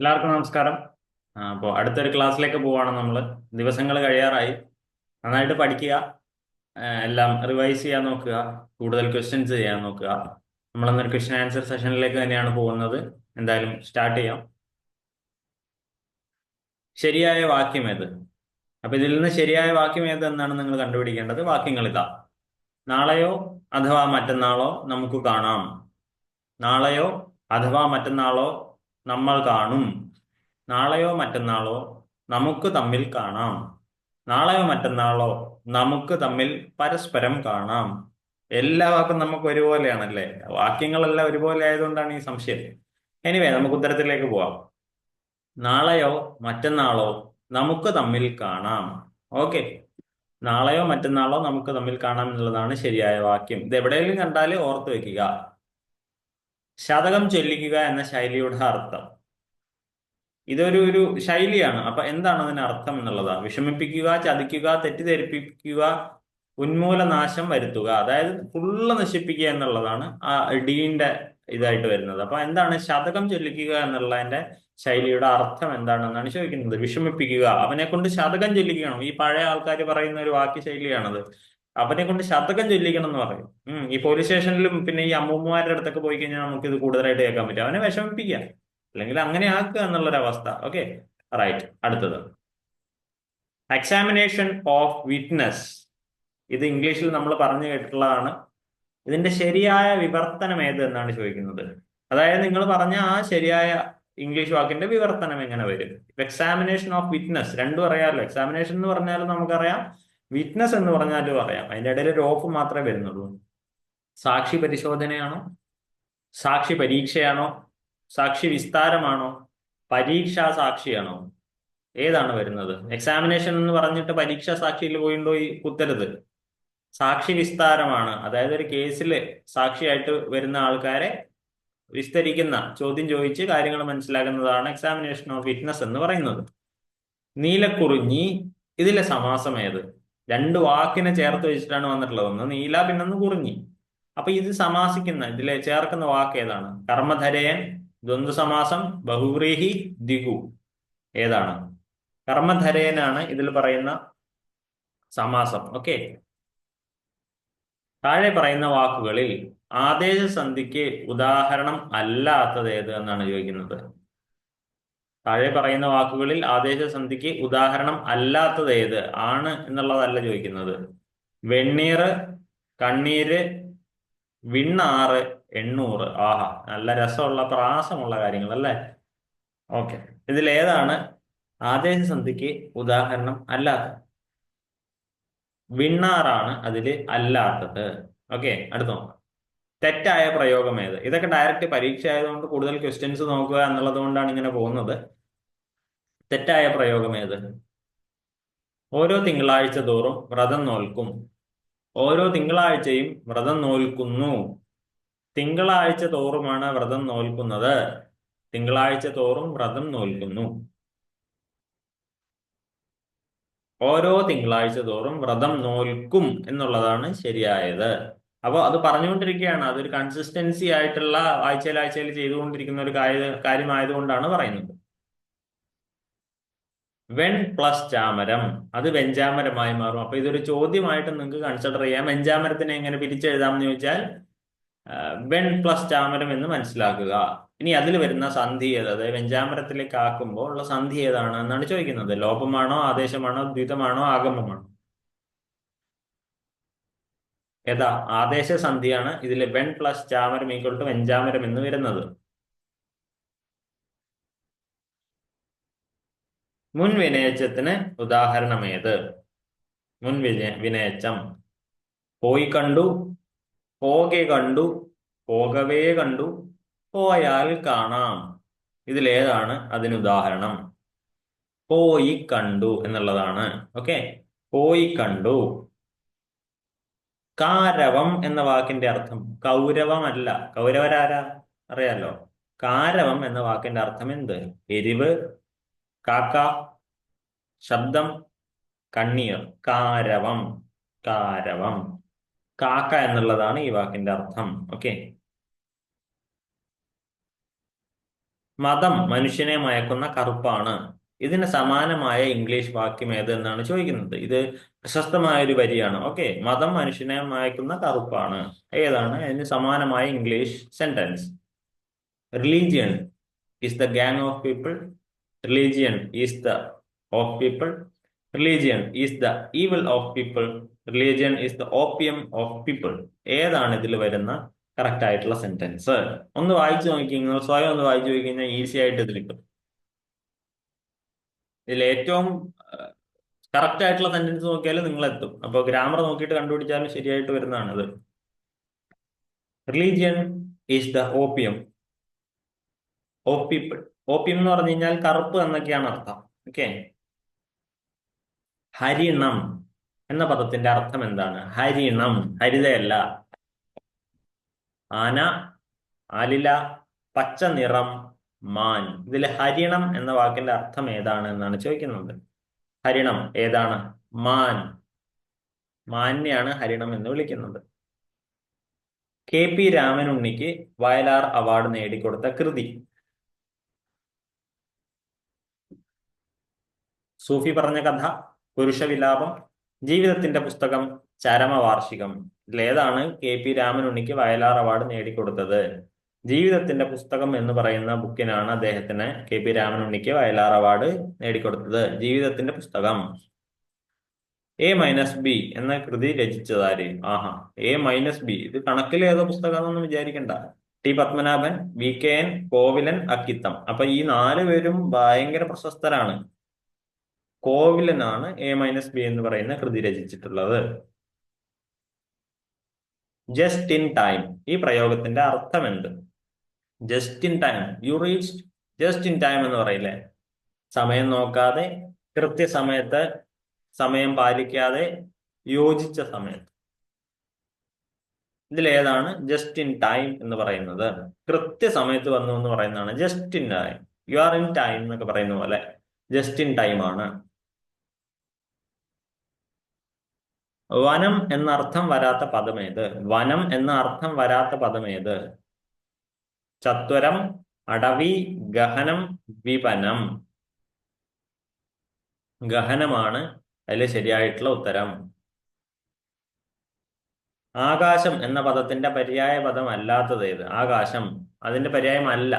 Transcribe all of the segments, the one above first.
എല്ലാവർക്കും നമസ്കാരം. അപ്പോൾ അടുത്തൊരു ക്ലാസ്സിലേക്ക് പോവാണ് നമ്മൾ ദിവസങ്ങൾ കഴിയാറായി. നന്നായിട്ട് പഠിക്കുക. എല്ലാം റിവൈസ് ചെയ്യാൻ നോക്കുക. കൂടുതൽ ക്വസ്റ്റ്യൻസ് ചെയ്യാൻ നോക്കുക. നമ്മൾ നമ്മളന്നൊരു ക്വസ്റ്റ്യൻ ആൻസർ സെഷനിലേക്ക് തന്നെയാണ് പോകുന്നത്. എന്തായാലും സ്റ്റാർട്ട് ചെയ്യാം. ശരിയായ വാക്യം ഏത്? അപ്പൊ ഇതിൽ നിന്ന് ശരിയായ വാക്യം ഏത് എന്നാണ് നിങ്ങൾ കണ്ടുപിടിക്കേണ്ടത്? വാക്യങ്ങൾ ഇതാ. നാളെയോ അഥവാ മറ്റന്നാളോ നമുക്ക് കാണാം. നാളെയോ അഥവാ മറ്റന്നാളോ നമ്മൾ കാണും. നാളെയോ മറ്റന്നാളോ നമുക്ക് തമ്മിൽ കാണാം. നാളെയോ മറ്റന്നാളോ നമുക്ക് തമ്മിൽ പരസ്പരം കാണാം. എല്ലാ വാക്കും നമുക്ക് ഒരുപോലെയാണല്ലേ? വാക്യങ്ങളെല്ലാം ഒരുപോലെ ആയതുകൊണ്ടാണ് ഈ സംശയം. എനിവേ നമുക്ക് ഉത്തരത്തിലേക്ക് പോവാം. നാളെയോ മറ്റന്നാളോ നമുക്ക് തമ്മിൽ കാണാം. ഓക്കെ നാളെയോ മറ്റന്നാളോ നമുക്ക് തമ്മിൽ കാണാം എന്നുള്ളതാണ് ശരിയായ വാക്യം. ഇത് എവിടെയെങ്കിലും കണ്ടാൽ ഓർത്തു വെക്കുക. ശതകം ചൊല്ലിക്കുക എന്ന ശൈലിയുടെ അർത്ഥം. ഇതൊരു ഒരു ശൈലിയാണ്. അപ്പൊ എന്താണ് അതിന് അർത്ഥം എന്നുള്ളതാണ്. വിഷമിപ്പിക്കുക ചതിക്കുക തെറ്റിദ്ധരിപ്പിക്കുക ഉന്മൂലനാശം വരുത്തുക. അതായത് ഫുള്ള് നശിപ്പിക്കുക എന്നുള്ളതാണ് ആ ഡീന്റെ ഇതായിട്ട് വരുന്നത്. അപ്പൊ എന്താണ് ശതകം ചൊല്ലിക്കുക എന്നുള്ളതിന്റെ ശൈലിയുടെ അർത്ഥം എന്താണെന്നാണ് ചോദിക്കുന്നത്. വിഷമിപ്പിക്കുക. അവനെ കൊണ്ട് ശതകം ചൊല്ലിക്കണം. ഈ പഴയ ആൾക്കാർ പറയുന്ന ഒരു വാക്യ ശൈലിയാണത് അവനെ കൊണ്ട് ശതകം ചൊല്ലിക്കണം എന്ന് പറയും. ഉം ഈ പോലീസ് സ്റ്റേഷനിലും പിന്നെ ഈ അമ്മൂമ്മമാരുടെ അടുത്തൊക്കെ പോയി കഴിഞ്ഞാൽ നമുക്ക് ഇത് കൂടുതലായിട്ട് കേൾക്കാൻ പറ്റും. അവനെ വിഷമിപ്പിക്കുക. അല്ലെങ്കിൽ അങ്ങനെ ആക്കുക എന്നുള്ളൊരവസ്ഥ. ഓക്കെ റൈറ്റ് അടുത്തത്. എക്സാമിനേഷൻ ഓഫ് വിറ്റ്നസ് ഇത് ഇംഗ്ലീഷിൽ നമ്മൾ പറഞ്ഞു കേട്ടിട്ടുള്ളതാണ്. ഇതിന്റെ ശരിയായ വിവർത്തനം ഏത് എന്നാണ് ചോദിക്കുന്നത്. അതായത് നിങ്ങൾ പറഞ്ഞ ആ ശരിയായ ഇംഗ്ലീഷ് വാക്കിന്റെ വിവർത്തനം എങ്ങനെ വരും? എക്സാമിനേഷൻ ഓഫ് വിറ്റ്നസ് രണ്ടും അറിയാമല്ലോ എക്സാമിനേഷൻ എന്ന് പറഞ്ഞാലും നമുക്കറിയാം. വിറ്റ്നസ് എന്ന് പറഞ്ഞാൽ പറയാം. അതിന്റെ ഇടയിൽ ഒരു ഓഫ് മാത്രമേ വരുന്നുള്ളൂ. സാക്ഷി പരിശോധനയാണോ? സാക്ഷി പരീക്ഷയാണോ? സാക്ഷി വിസ്താരമാണോ? പരീക്ഷാ സാക്ഷിയാണോ? ഏതാണ് വരുന്നത്? എക്സാമിനേഷൻ എന്ന് പറഞ്ഞിട്ട് പരീക്ഷാ സാക്ഷിയിൽ പോയിണ്ടോ ഈ കുത്തരുത്? സാക്ഷി വിസ്താരമാണ്. അതായത് ഒരു കേസിൽ സാക്ഷിയായിട്ട് വരുന്ന ആൾക്കാരെ വിസ്തരിക്കുന്ന ചോദ്യം ചോദിച്ച് കാര്യങ്ങൾ മനസ്സിലാക്കുന്നതാണ് എക്സാമിനേഷൻ ഓഫ് വിറ്റ്നസ് എന്ന് പറയുന്നത്. നീലക്കുറിഞ്ഞി ഇതിലെ സമാസം ഏത്? രണ്ട് വാക്കിനെ ചേർത്ത് വെച്ചിട്ടാണ് വന്നിട്ടുള്ളത്. ഒന്ന് നീല പിന്നൊന്ന് കുറിഞ്ഞി അപ്പൊ ഇത് സമാസിക്കുന്ന ഇതിലെ ചേർക്കുന്ന വാക്ക് ഏതാണ്? കർമ്മധരയൻ ദ്വന്ദ് സമാസം ബഹുവ്രീഹി ദിഗു. ഏതാണ്? കർമ്മധരയനാണ് ഇതിൽ പറയുന്ന സമാസം. ഓക്കെ. താഴെ പറയുന്ന വാക്കുകളിൽ ആദേശസന്ധിക്ക് ഉദാഹരണം അല്ലാത്തത് ഏത് എന്നാണ് ചോദിക്കുന്നത്? താഴെ പറയുന്ന വാക്കുകളിൽ ആദേശസന്ധിക്ക് ഉദാഹരണം അല്ലാത്തത് ഏത്? ആണ് എന്നുള്ളതല്ല ചോദിക്കുന്നത്. വെണ്ണീറ് കണ്ണീര് വിണ്ണാറ് എണ്ണൂറ്. ആഹാ നല്ല രസമുള്ള പ്രാസമുള്ള കാര്യങ്ങൾ അല്ലേ ഓക്കെ. ഇതിൽ ഏതാണ്? ആദേശസന്ധിക്ക് ഉദാഹരണം അല്ലാത്തത്. വിണ്ണാറാണ് അതിൽ അല്ലാത്തത്. ഓക്കെ അടുത്ത നോക്കാം. തെറ്റായ പ്രയോഗം ഏത്? ഇതൊക്കെ ഡയറക്റ്റ് പരീക്ഷ ആയതുകൊണ്ട് കൂടുതൽ ക്വസ്റ്റ്യൻസ് നോക്കുക എന്നുള്ളത് കൊണ്ടാണ് ഇങ്ങനെ പോകുന്നത്. തെറ്റായ പ്രയോഗം ഏത്? ഓരോ തിങ്കളാഴ്ച തോറും വ്രതം നോൽക്കും. ഓരോ തിങ്കളാഴ്ചയും വ്രതം നോൽക്കുന്നു. തിങ്കളാഴ്ച തോറുമാണ് വ്രതം നോൽക്കുന്നത്. തിങ്കളാഴ്ച തോറും വ്രതം നോൽക്കുന്നു. ഓരോ തിങ്കളാഴ്ച തോറും വ്രതം നോൽക്കും എന്നുള്ളതാണ് ശരിയായത്. അപ്പോൾ അത് പറഞ്ഞുകൊണ്ടിരിക്കുകയാണ്. അതൊരു കൺസിസ്റ്റൻസി ആയിട്ടുള്ള ആഴ്ചയിൽ ആഴ്ചയിൽ ചെയ്തുകൊണ്ടിരിക്കുന്ന ഒരു കാര്യ കാര്യമായതുകൊണ്ടാണ് പറയുന്നത്. വെൺ പ്ലസ് ചാമരം അത് വെഞ്ചാമരമായി മാറും. അപ്പൊ ഇതൊരു ചോദ്യമായിട്ട് നിങ്ങൾക്ക് കൺസിഡർ ചെയ്യാം. വെഞ്ചാമരത്തിനെ എങ്ങനെ പിരിച്ചെഴുതാം എന്ന് ചോദിച്ചാൽ വെൺ പ്ലസ് ചാമരം എന്ന് മനസ്സിലാക്കുക. ഇനി അതിൽ വരുന്ന സന്ധി ഏത്? അതായത് വെഞ്ചാമരത്തിലേക്ക് ആക്കുമ്പോൾ ഉള്ള സന്ധി ഏതാണ് എന്നാണ് ചോദിക്കുന്നത്. ലോപമാണോ ആദേശമാണോ ദ്വിതമാണോ ആഗമമാണോ? ഏതാ ആദേശ സന്ധിയാണ് ഇതിൽ വെൺ പ്ലസ് ചാമരം ഈക്വൽ ടു വെഞ്ചാമരം എന്ന് വരുന്നത്. മുൻ വിനയച്ചത്തിന് ഉദാഹരണം ഏത് മുൻ വിനയ വിനയച്ചം. പോയി കണ്ടു പോകെ കണ്ടു പോകവേ കണ്ടു പോയാൽ കാണാം. ഇതിലേതാണ് അതിന് ഉദാഹരണം. പോയി കണ്ടു എന്നുള്ളതാണ്. ഓക്കെ? പോയി കണ്ടു. കാരവം എന്ന വാക്കിന്റെ അർത്ഥം കൗരവമല്ല. കൗരവരാരാ? അറിയാലോ. കാരവം എന്ന വാക്കിന്റെ അർത്ഥം എന്ത്? എരിവ് കാക്ക ശബ്ദം കണ്ണീർ. കാരവം കാരവം. കാക്ക എന്നുള്ളതാണ് ഈ വാക്കിന്റെ അർത്ഥം. ഓക്കെ. മതം മനുഷ്യനെ മയക്കുന്ന കറുപ്പാണ്. ഇതിന് സമാനമായ ഇംഗ്ലീഷ് വാക്യം ഏതെന്നാണ് ചോദിക്കുന്നത്. ഇത് പ്രശസ്തമായ ഒരു വരിയാണ്. ഓക്കെ മതം മനുഷ്യനെ മയക്കുന്ന കറുപ്പാണ്. ഏതാണ്? അതിന് സമാനമായ English sentence religion is the gang of people religion is the of people religion is the evil of people religion is the opium of people ഏതാണ് ഇതിൽ വരുന്ന കറക്റ്റ് ആയിട്ടുള്ള സെന്റൻസ് ഒന്ന് വായിച്ചു നോക്കി സ്വയം ഒന്ന് വായിച്ചു നോക്കി കഴിഞ്ഞാൽ ഈസി ആയിട്ട് ഇത് കിട്ടും. ഇതിൽ ഏറ്റവും കറക്റ്റ് ആയിട്ടുള്ള സെന്റൻസ് നോക്കിയാൽ നിങ്ങൾ എത്തും അപ്പോൾ ഗ്രാമർ നോക്കിയിട്ട് കണ്ടുപിടിച്ചാലും ശരിയായിട്ട് വരുന്നതാണ് ഇത് religion is the opium of people opium എന്ന് പറഞ്ഞു കഴിഞ്ഞാൽ കറുപ്പ് എന്നൊക്കെയാണ് അർത്ഥം. ഓക്കെ ഹരിണം എന്ന പദത്തിന്റെ അർത്ഥം എന്താണ്? ഹരിണം ഹരിതയല്ല. ആന ആലില പച്ച നിറം മാൻ. ഇതിൽ ഹരിണം എന്ന വാക്കിന്റെ അർത്ഥം ഏതാണ് എന്നാണ് ചോദിക്കുന്നത്. ഹരിണം ഏതാണ്? മാൻ. മാന്യാണ് ഹരിണം എന്ന് വിളിക്കുന്നത്. കെ പി രാമൻ ഉണ്ണിക്ക് വയലാർ അവാർഡ് നേടിക്കൊടുത്ത കൃതി. സൂഫി പറഞ്ഞ കഥ പുരുഷവിലാപം ജീവിതത്തിന്റെ പുസ്തകം ചരമവാർഷികം. ഇതിലേതാണ് കെ പി രാമൻ ഉണ്ണിക്ക് വയലാർ അവാർഡ് നേടിക്കൊടുത്തത്. ജീവിതത്തിന്റെ പുസ്തകം എന്ന് പറയുന്ന ബുക്കിനാണ് അദ്ദേഹത്തിന് കെ പി രാമനുണ്ണിക്ക് വയലാർ അവാർഡ് നേടിക്കൊടുത്തത്. ജീവിതത്തിന്റെ പുസ്തകം. എ മൈനസ് ബി എന്ന കൃതി രചിച്ചതാര് ആഹാ എ മൈനസ് ബി ഇത് കണക്കിൽ ഏതോ പുസ്തകമാണെന്ന് വിചാരിക്കണ്ട. T Padmanabhan V K N Kovilan Akkitham. അപ്പൊ ഈ നാല് പേരും ഭയങ്കര പ്രശസ്തരാണ്. കോവിലനാണ് എ മൈനസ് ബി എന്ന് പറയുന്ന കൃതി രചിച്ചിട്ടുള്ളത്. ജസ്റ്റ് ഇൻ ടൈം ഈ പ്രയോഗത്തിന്റെ അർത്ഥം എന്ത് just in time you reach just in time എന്ന് പറയില്ലേ? സമയം നോക്കാതെ കൃത്യസമയത്ത് സമയം പാലിക്കാതെ യോജിച്ച സമയത്ത് ഇതിലേതാണ് ജസ്റ്റ് ഇൻ ടൈം എന്ന് പറയുന്നത്. കൃത്യസമയത്ത് വന്നു എന്ന് പറയുന്നതാണ് just in time you are in time എന്നൊക്കെ പറയുന്ന പോലെ. ജസ്റ്റ് ഇൻ ടൈം ആണ്. വനം എന്ന അർത്ഥം വരാത്ത പദമേത് വനം എന്ന അർത്ഥം വരാത്ത പദമേത് ചത്വരം അടവി ഗഹനം വിപനം. ഗഹനമാണ് അതിൽ ശരിയായിട്ടുള്ള ഉത്തരം. ആകാശം എന്ന പദത്തിന്റെ പര്യായ പദം അല്ലാത്തത് ഏത്? ആകാശം. അതിന്റെ പര്യായം അല്ല.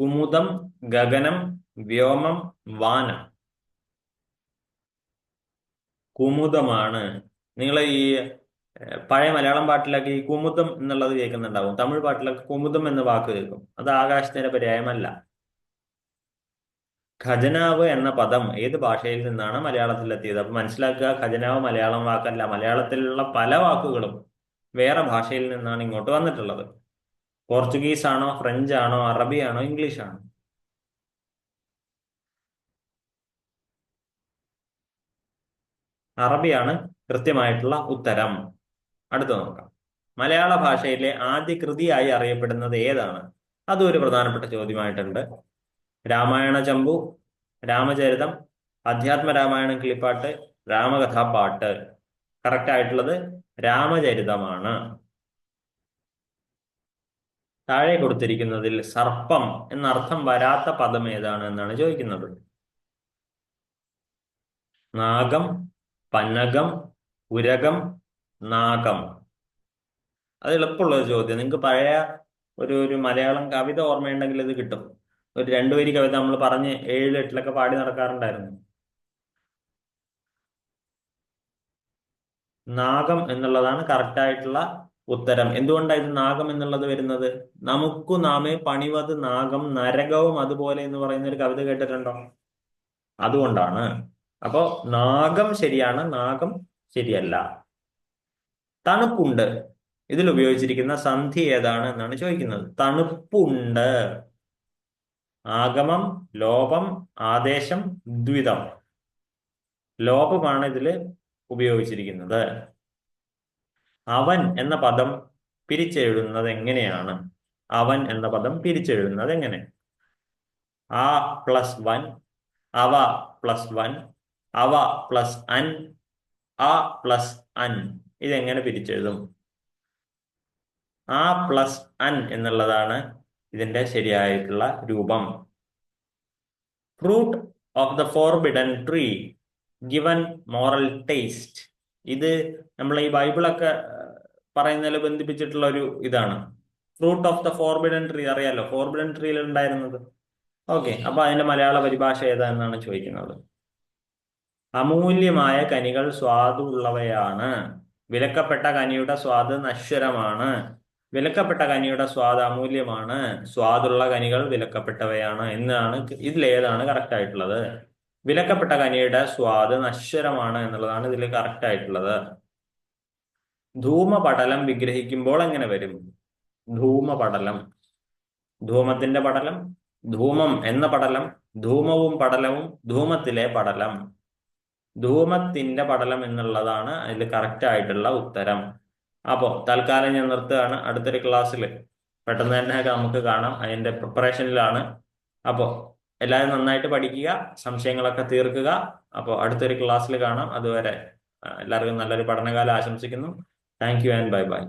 കുമുദം ഗഗനം വ്യോമം വാനം. കുമുദമാണ്. നിങ്ങൾ ഈ പഴയ മലയാളം പാട്ടിലൊക്കെ ഈ കുമുദം എന്നുള്ളത് കേൾക്കുന്നുണ്ടാവും. തമിഴ് പാട്ടിലൊക്കെ കുമുദം എന്ന വാക്ക് കേൾക്കും. അത് ആകാശത്തിന്റെ പര്യായമല്ല. ഖജനാവ് എന്ന പദം ഏത് ഭാഷയിൽ നിന്നാണ് മലയാളത്തിൽ എത്തിയത് അപ്പൊ മനസ്സിലാക്കുക ഖജനാവ് മലയാളം വാക്കല്ല. മലയാളത്തിലുള്ള പല വാക്കുകളും വേറെ ഭാഷയിൽ നിന്നാണ് ഇങ്ങോട്ട് വന്നിട്ടുള്ളത്. പോർച്ചുഗീസ് ആണോ ഫ്രഞ്ച് ആണോ അറബി ആണോ ഇംഗ്ലീഷ് ആണോ അറബിയാണ് കൃത്യമായിട്ടുള്ള ഉത്തരം. അടുത്ത് നോക്കാം. മലയാള ഭാഷയിലെ ആദ്യ കൃതിയായി അറിയപ്പെടുന്നത് ഏതാണ്? അതും ഒരു പ്രധാനപ്പെട്ട ചോദ്യമായിട്ടുണ്ട്. രാമായണ ചമ്പു രാമചരിതം അധ്യാത്മ രാമായണം കിളിപ്പാട്ട് രാമകഥാപാട്ട് കറക്റ്റ് ആയിട്ടുള്ളത് രാമചരിതമാണ്. താഴെ കൊടുത്തിരിക്കുന്നതിൽ സർപ്പം എന്നർത്ഥം വരാത്ത പദം ഏതാണ് എന്നാണ് ചോദിക്കുന്നത്. നാഗം പന്നകം ഉരകം നാഗം. അത് എളുപ്പമുള്ള ഒരു ചോദ്യം. നിങ്ങൾക്ക് പഴയ ഒരു ഒരു മലയാളം കവിത ഓർമ്മയുണ്ടെങ്കിൽ ഇത് കിട്ടും. ഒരു രണ്ടു വരി കവിത നമ്മൾ പറഞ്ഞ് ഏഴ് എട്ടിലൊക്കെ പാടി നടക്കാറുണ്ടായിരുന്നു. നാഗം എന്നുള്ളതാണ് കറക്റ്റ് ആയിട്ടുള്ള ഉത്തരം. എന്തുകൊണ്ടാണ് ഇത് നാഗം എന്നുള്ളത് വരുന്നത്? നമുക്കു നാമേ പണിവത് നാഗം നരകവും അതുപോലെ എന്ന് പറയുന്ന ഒരു കവിത കേട്ടിട്ടുണ്ടോ? അതുകൊണ്ടാണ്. അപ്പോ നാഗം ശരിയാണ് നാഗം ശരിയല്ല. തണുപ്പുണ്ട്. ഇതിൽ ഉപയോഗിച്ചിരിക്കുന്ന സന്ധി ഏതാണ് എന്നാണ് ചോദിക്കുന്നത്. തണുപ്പുണ്ട്. ആഗമം ലോപം ആദേശം ദ്വിതം. ലോപമാണ് ഇതിൽ ഉപയോഗിച്ചിരിക്കുന്നത്. അവൻ എന്ന പദം പിരിച്ചെഴുതുന്നത് എങ്ങനെയാണ്? അവൻ എന്ന പദം പിരിച്ചെഴുതുന്നത് എങ്ങനെ? ആ പ്ലസ് വൻ അവ പ്ലസ് വൻ അവ പ്ലസ് അൻ ആ പ്ലസ് അൻ. ഇതെങ്ങനെ പിരിച്ചെഴുതും? ആ പ്ലസ് അൻ എന്നുള്ളതാണ് ഇതിന്റെ ശരിയായിട്ടുള്ള രൂപം. Fruit of the forbidden tree given moral taste. ഇത് നമ്മൾ ഈ ബൈബിളൊക്കെ പറയുന്നതിൽ ബന്ധിപ്പിച്ചിട്ടുള്ള ഒരു ഇതാണ്. Fruit of the forbidden tree അറിയാലോ? ഫോർബിഡൻ ട്രീയിൽ ഉണ്ടായിരുന്നത്. ഓക്കെ അപ്പൊ അതിന്റെ മലയാള പരിഭാഷ ഏതാ എന്നാണ് ചോദിക്കുന്നത്? അമൂല്യമായ കനികൾ സ്വാദുള്ളവയാണ്. വിലക്കപ്പെട്ട കനിയുടെ സ്വാദ് നശ്വരമാണ്. വിലക്കപ്പെട്ട കനിയുടെ സ്വാദ് അമൂല്യമാണ്. സ്വാദുള്ള കനികൾ വിലക്കപ്പെട്ടവയാണ് എന്നാണ് ഇതിലേതാണ് കറക്റ്റ് ആയിട്ടുള്ളത്. വിലക്കപ്പെട്ട കനിയുടെ സ്വാദ് നശ്വരമാണ് എന്നുള്ളതാണ് ഇതിൽ കറക്റ്റ് ആയിട്ടുള്ളത്. ധൂമപടലം വിഗ്രഹിക്കുമ്പോൾ എങ്ങനെ വരും? ധൂമപടലം. ധൂമത്തിന്റെ പടലം ധൂമം എന്ന പടലം ധൂമവും പടലവും ധൂമത്തിലെ പടലം. ധൂമത്തിന്റെ പടലം എന്നുള്ളതാണ് അതിൽ കറക്റ്റ് ആയിട്ടുള്ള ഉത്തരം. അപ്പോൾ തൽക്കാലം ഞാൻ നിർത്തുകയാണ്. അടുത്തൊരു ക്ലാസ്സിൽ പെട്ടെന്ന് തന്നെ നമുക്ക് കാണാം. അതിന്റെ പ്രിപ്പറേഷനിലാണ് അപ്പോൾ എല്ലാവരും നന്നായിട്ട് പഠിക്കുക സംശയങ്ങളൊക്കെ തീർക്കുക. അപ്പോൾ അടുത്തൊരു ക്ലാസ്സിൽ കാണാം. അതുവരെ എല്ലാവർക്കും നല്ലൊരു പഠനകാലം ആശംസിക്കുന്നു. Thank you and bye bye